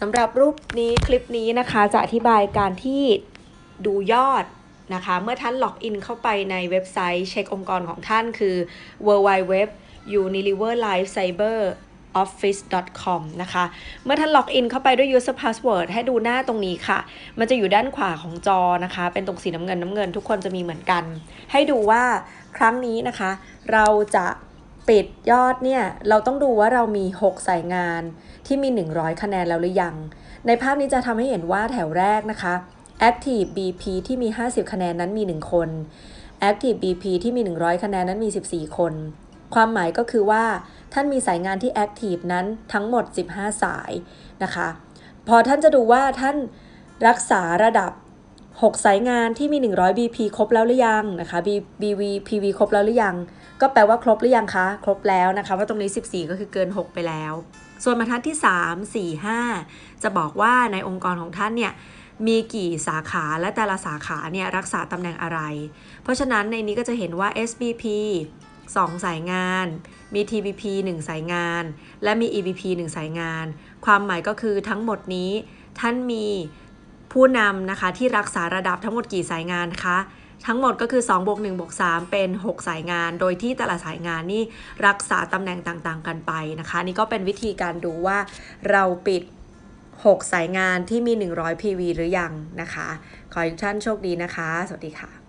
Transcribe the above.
สำหรับรูปนี้คลิปนี้นะคะจะอธิบายการที่ดูยอดนะคะ เมื่อท่านล็อกอินเข้าไปในเว็บไซต์เช็คองค์กรของท่านคือ w w w unilever life cyber office.com นะคะ เมื่อท่านล็อกอินเข้าไปด้วย user password ให้ดูหน้าตรงนี้ค่ะ มันจะอยู่ด้านขวาของจอนะคะ เป็นตรงสีน้ำเงินน้ำเงินทุกคนจะมีเหมือนกัน ให้ดูว่าครั้งนี้นะคะ เราจะ ปิดยอดเนี่ย เราต้องดูว่าเรามี 6 สายงานที่มี 100 คะแนนแล้วหรือยัง ในภาพนี้จะทำให้เห็นว่าแถวแรกนะคะ Active BP ที่มี 50 คะแนนนั้นมี 1 คน Active BP ที่มี 100 คะแนนนั้นมี 14 คน ความหมายก็คือว่าท่านมีสายงานที่ Active นั้นทั้งหมด 15 สายนะคะ พอท่านจะดูว่าท่านรักษาระดับ 6 สายงานที่มี 100 BP ครบแล้วหรือยังนะคะ B BV PV ครบแล้วหรือยัง ก็แปลว่าครบหรือยังคะ ครบแล้วนะคะ ว่าตรงนี้ 14 ก็คือเกิน 6 ไปแล้ว ส่วนบรรทัดที่ 3 4 5 จะบอกว่าในองค์กรของท่านเนี่ยมีกี่สาขาและแต่ละสาขาเนี่ยรักษาตำแหน่งอะไร เพราะฉะนั้นในนี้ก็จะเห็นว่า SBP 2 สายงาน มี TBP 1 สายงาน และมี EBP 1 สายงาน ความหมายก็คือทั้งหมดนี้ท่านมีผู้นำนะคะที่รักษาระดับทั้งหมดกี่สายงานคะ ทั้งหมดก็คือ2บวก1บวก3เป็น 6 สายงาน โดยที่แต่ละสายงานนี่รักษาตำแหน่งต่างๆ กันไปนะคะ นี่ก็เป็นวิธีการดูว่าเราปิด 6 สายงานที่มี 100 PV หรือยังนะคะ ขอให้ทุกท่านโชคดีนะคะ สวัสดีค่ะ